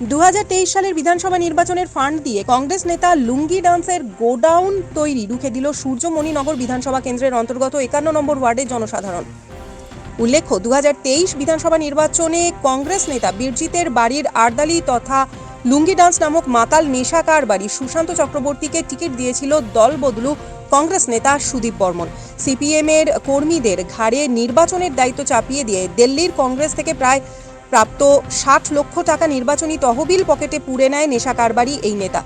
দুহাজার তেইশ সালের বিধানসভা নির্বাচনের ফান্ড দিয়ে কংগ্রেস নেতা লুঙ্গি ডান্সের গোডাউন তৈরি, রুখে দিল সূর্যমণিনগর বিধানসভা কেন্দ্রের অন্তর্গত একান্ন নম্বর ওয়ার্ডের জনসাধারণ। উল্লেখ্য, দুহাজার তেইশ বিধানসভা নির্বাচনে কংগ্রেস নেতা বীরজিতের বাড়ির আর্দালি তথা লুঙ্গি ডান্স নামক মাতাল নেশাকার বাড়ি সুশান্ত চক্রবর্তীকে টিকিট দিয়েছিল দল বদলু কংগ্রেস নেতা সুদীপ বর্মন। সিপিএম এর কর্মীদের ঘাড়ে নির্বাচনের দায়িত্ব চাপিয়ে দিয়ে দিল্লির কংগ্রেস থেকে প্রায় প্রাপ্ত ষাট লক্ষ টাকা নির্বাচনী তহবিল পকেটে পুড়ে নেয় নেশা কারবারি এই নেতা।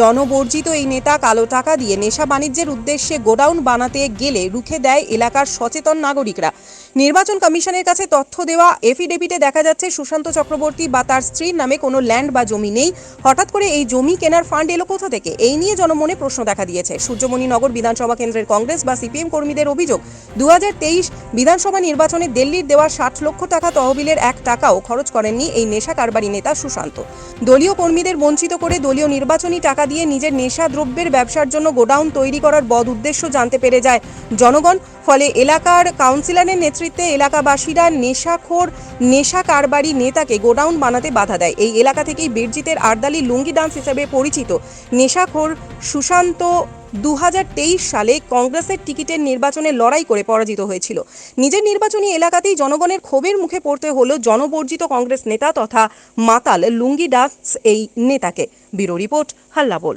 জনবর্জিত এই নেতা কালো টাকা দিয়ে নেশা বাণিজ্যের উদ্দেশ্যে গোডাউন বানাতে গেলে রুখে দেয় এলাকার সচেতন নাগরিকরা। নির্বাচন কমিশনের কাছে তথ্য দেওয়া এফিডেভিটে দেখা যাচ্ছে, সুশান্ত চক্রবর্তী বা তার স্ত্রীর নামে কোনো ল্যান্ড বা জমি নেই। হঠাৎ করে এই জমি কেনার ফান্ড এলো কোথা থেকে? এই নিয়ে জনমনে প্রশ্ন দেখা দিয়েছে। সূর্যমণিনগর বিধানসভা কেন্দ্রের কংগ্রেস বা সিপিএম কর্মীদের অভিযোগ দু হাজার তেইশ বিধানসভা নির্বাচনে দিল্লির দেওয়া ষাট লক্ষ টাকা তহবিলের এক টাকাও খরচ করেননি এই নেশা কারবারি নেতা সুশান্ত। দলীয় কর্মীদের বঞ্চিত করে দলীয় নির্বাচনী টাকা দিয়ে নিজের নেশা দ্রব্যের ব্যবসার জন্য গোডাউন তৈরি করার বদ উদ্দেশ্য জানতে পেরে যায় জনগণ। ফলে এলাকার কাউন্সিলরের নেতৃত্বে এলাকাবাসীরা নেশাখোর, নেশা কারবারি নেতাকে গোডাউন বানাতে বাধা দেয়। এই এলাকা থেকেই বীরজিতের আর্দালি লুঙ্গি ডান্স হিসেবে পরিচিত নেশাখোর সুশান্ত দু হাজার তেইশ সালে কংগ্রেসের টিকিটের নির্বাচনে লড়াই করে পরাজিত হয়েছিল। নিজের নির্বাচনী এলাকাতেই জনগণের ক্ষোভের মুখে পড়তে হলো জনবর্জিত কংগ্রেস নেতা তথা মাতাল লুঙ্গি ডাস এই নেতাকে। ব্যুরো রিপোর্ট হাল্লা বল।